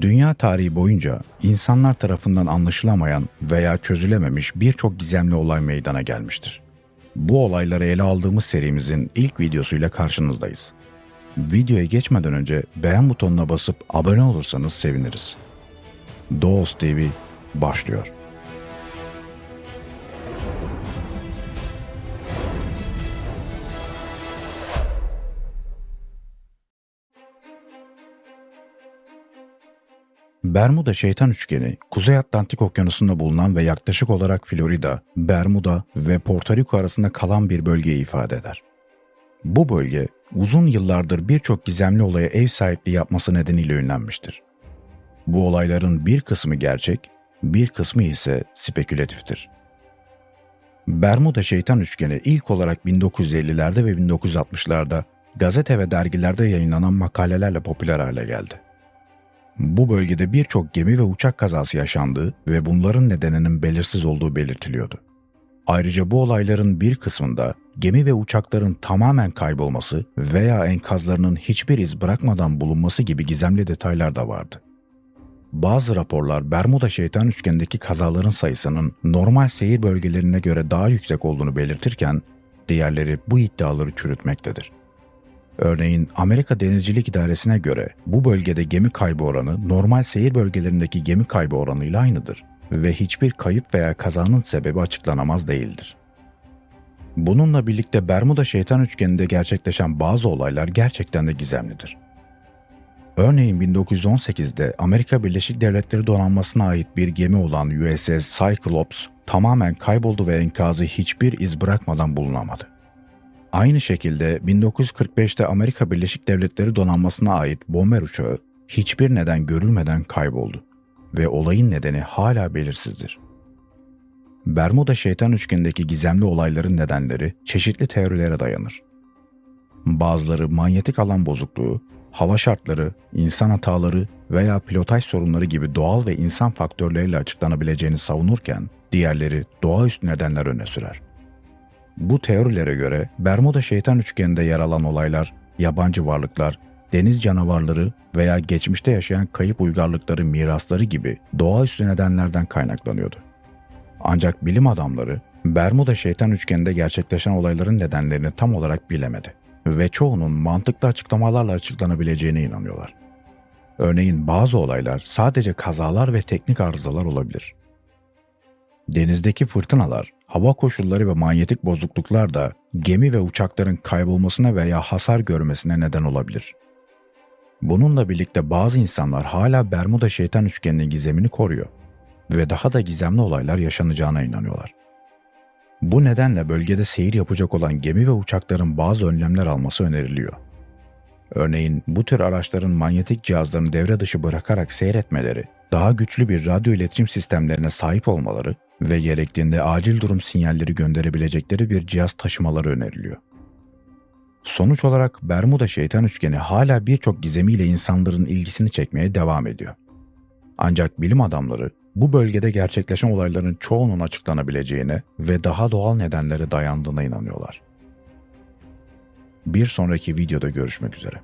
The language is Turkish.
Dünya tarihi boyunca insanlar tarafından anlaşılamayan veya çözülememiş birçok gizemli olay meydana gelmiştir. Bu olayları ele aldığımız serimizin ilk videosuyla karşınızdayız. Videoya geçmeden önce beğen butonuna basıp abone olursanız seviniriz. Doğus TV başlıyor. Bermuda Şeytan Üçgeni, Kuzey Atlantik Okyanusu'nda bulunan ve yaklaşık olarak Florida, Bermuda ve Porto Rico arasında kalan bir bölgeyi ifade eder. Bu bölge, uzun yıllardır birçok gizemli olaya ev sahipliği yapması nedeniyle ünlenmiştir. Bu olayların bir kısmı gerçek, bir kısmı ise spekülatiftir. Bermuda Şeytan Üçgeni ilk olarak 1950'lerde ve 1960'larda gazete ve dergilerde yayınlanan makalelerle popüler hale geldi. Bu bölgede birçok gemi ve uçak kazası yaşandığı ve bunların nedeninin belirsiz olduğu belirtiliyordu. Ayrıca bu olayların bir kısmında gemi ve uçakların tamamen kaybolması veya enkazlarının hiçbir iz bırakmadan bulunması gibi gizemli detaylar da vardı. Bazı raporlar Bermuda Şeytan Üçgeni'ndeki kazaların sayısının normal seyir bölgelerine göre daha yüksek olduğunu belirtirken, diğerleri bu iddiaları çürütmektedir. Örneğin Amerika Denizcilik İdaresi'ne göre bu bölgede gemi kaybı oranı normal seyir bölgelerindeki gemi kaybı oranıyla aynıdır ve hiçbir kayıp veya kazanın sebebi açıklanamaz değildir. Bununla birlikte Bermuda Şeytan Üçgeni'nde gerçekleşen bazı olaylar gerçekten de gizemlidir. Örneğin 1918'de Amerika Birleşik Devletleri donanmasına ait bir gemi olan USS Cyclops tamamen kayboldu ve enkazı hiçbir iz bırakmadan bulunamadı. Aynı şekilde 1945'te Amerika Birleşik Devletleri donanmasına ait bomber uçağı hiçbir neden görülmeden kayboldu ve olayın nedeni hala belirsizdir. Bermuda Şeytan Üçgeni'ndeki gizemli olayların nedenleri çeşitli teorilere dayanır. Bazıları manyetik alan bozukluğu, hava şartları, insan hataları veya pilotaj sorunları gibi doğal ve insan faktörleriyle açıklanabileceğini savunurken diğerleri doğaüstü nedenler öne sürer. Bu teorilere göre Bermuda Şeytan Üçgeni'nde yer alan olaylar, yabancı varlıklar, deniz canavarları veya geçmişte yaşayan kayıp uygarlıkların mirasları gibi doğaüstü nedenlerden kaynaklanıyordu. Ancak bilim adamları Bermuda Şeytan Üçgeni'nde gerçekleşen olayların nedenlerini tam olarak bilemedi ve çoğunun mantıklı açıklamalarla açıklanabileceğine inanıyorlar. Örneğin bazı olaylar sadece kazalar ve teknik arızalar olabilir. Denizdeki fırtınalar, hava koşulları ve manyetik bozukluklar da gemi ve uçakların kaybolmasına veya hasar görmesine neden olabilir. Bununla birlikte bazı insanlar hala Bermuda Şeytan Üçgeni'nin gizemini koruyor ve daha da gizemli olaylar yaşanacağına inanıyorlar. Bu nedenle bölgede seyir yapacak olan gemi ve uçakların bazı önlemler alması öneriliyor. Örneğin bu tür araçların manyetik cihazlarını devre dışı bırakarak seyretmeleri, daha güçlü bir radyo iletişim sistemlerine sahip olmaları ve gerektiğinde acil durum sinyalleri gönderebilecekleri bir cihaz taşımaları öneriliyor. Sonuç olarak Bermuda Şeytan Üçgeni hala birçok gizemiyle insanların ilgisini çekmeye devam ediyor. Ancak bilim adamları bu bölgede gerçekleşen olayların çoğunun açıklanabileceğine ve daha doğal nedenlere dayandığına inanıyorlar. Bir sonraki videoda görüşmek üzere.